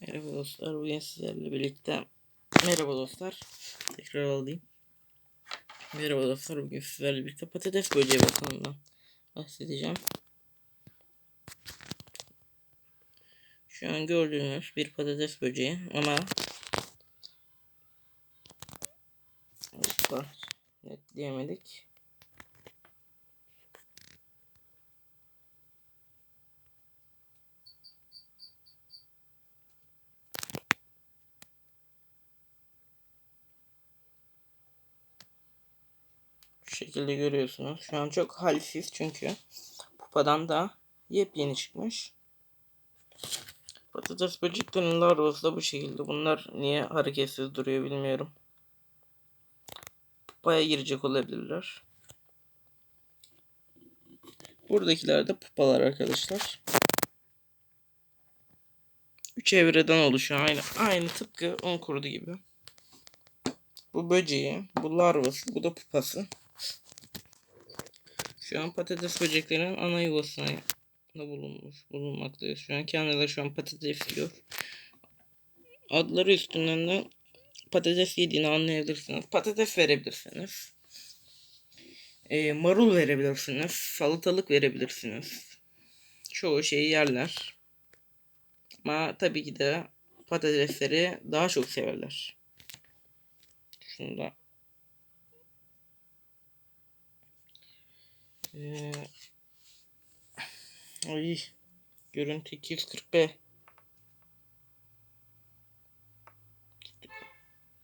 Merhaba dostlar. Bugün sizlerle birlikte Merhaba dostlar. Tekrar alayım. Merhaba dostlar. Bugün sizlerle birlikte patates böceği bakımından bahsedeceğim. Şu an gördüğünüz bir patates böceği ama Hoppa, net Şekilde görüyorsunuz. Şu an çok halsiz çünkü pupadan da yepyeni çıkmış. Patates böceklerinin larvası da bu şekilde. Bunlar niye hareketsiz duruyor bilmiyorum. Pupaya girecek olabilirler. Buradakiler de pupalar arkadaşlar. Üç evreden oluşuyor. Aynı, aynı tıpkı un kurdu gibi. Bu böceği, bu larvası, bu da pupası. Şu an patates böceklerinin ana yuvasına bulunmuş, bulunmaktayız. Şu an kendileri şu an patates yiyor. Adları üstünden de patates yediğini anlayabilirsiniz. Patates verebilirsiniz. Ee, marul verebilirsiniz. Salatalık verebilirsiniz. Çoğu şeyi yerler. Ama tabii ki de patatesleri daha çok severler. Şunu da Ee, ay görüntü 240p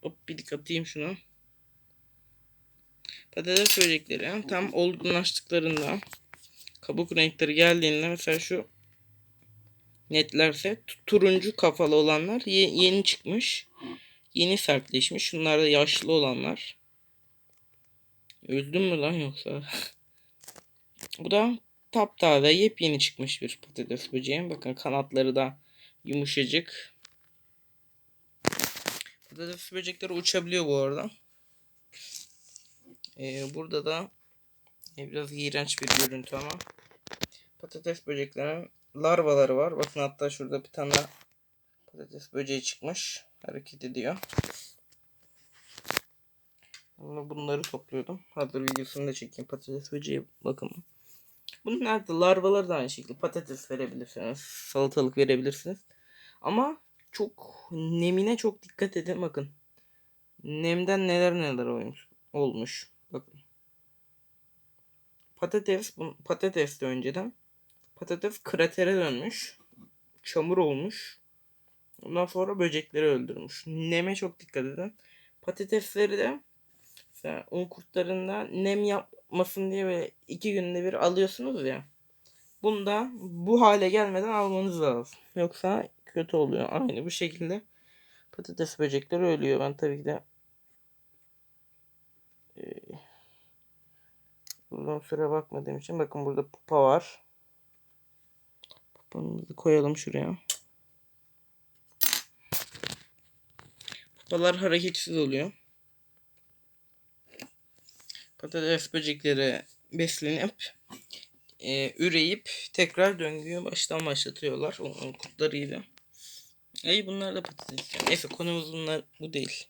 Hop bir dik atayım şunu. Patates böcekleri tam olgunlaştıklarında kabuk renkleri geldiğinde mesela şu netlerse turuncu kafalı olanlar ye yeni çıkmış. Yeni sertleşmiş. Şunlar da yaşlı olanlar. Öldüm mü lan yoksa? Bu da taptaze yepyeni çıkmış bir patates böceği. Bakın kanatları da yumuşacık. Patates böcekleri uçabiliyor bu arada. Ee, burada da e, biraz iğrenç bir görüntü ama patates böceklerinin larvaları var. Bakın hatta şurada bir tane patates böceği çıkmış. Hareket ediyor. Bunları topluyordum. Hazır videosunu da çekeyim patates böceği bakımı. Bunlar da larvalar da aynı şekilde patates verebilirsiniz. Salatalık verebilirsiniz. Ama çok nemine çok dikkat edin bakın. Nemden neler neler olmuş. olmuş. Bakın. Patates patates de önceden patates kratere dönmüş. Çamur olmuş. Ondan sonra böcekleri öldürmüş. Neme çok dikkat edin. Patatesleri de mesela un nem yapmasın diye böyle iki günde bir alıyorsunuz ya. Bunda bu hale gelmeden almanız lazım. Yoksa kötü oluyor. Aynı bu şekilde patates böcekleri ölüyor. Ben tabii ki de e, uzun süre bakmadığım için bakın burada pupa var. Pupamızı koyalım şuraya. Pupalar hareketsiz oluyor. Patates böcekleri beslenip e, üreyip tekrar döngüyü baştan başlatıyorlar onun kurtlarıyla. Ay bunlar da patates. Neyse konumuz bunlar bu değil.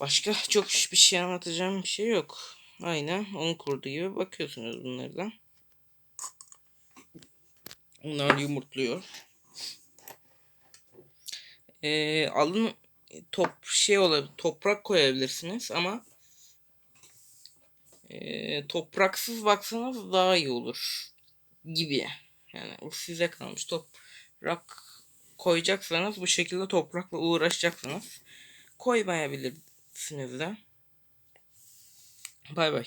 Başka çok bir şey anlatacağım bir şey yok. Aynen onun kurdu gibi bakıyorsunuz bunlardan. Bunlar yumurtluyor. Ee, alın top şey olabilir toprak koyabilirsiniz ama e, topraksız baksanız daha iyi olur gibi. Yani o size kalmış. Toprak koyacaksanız bu şekilde toprakla uğraşacaksınız. Koymayabilirsiniz de. Bay bay.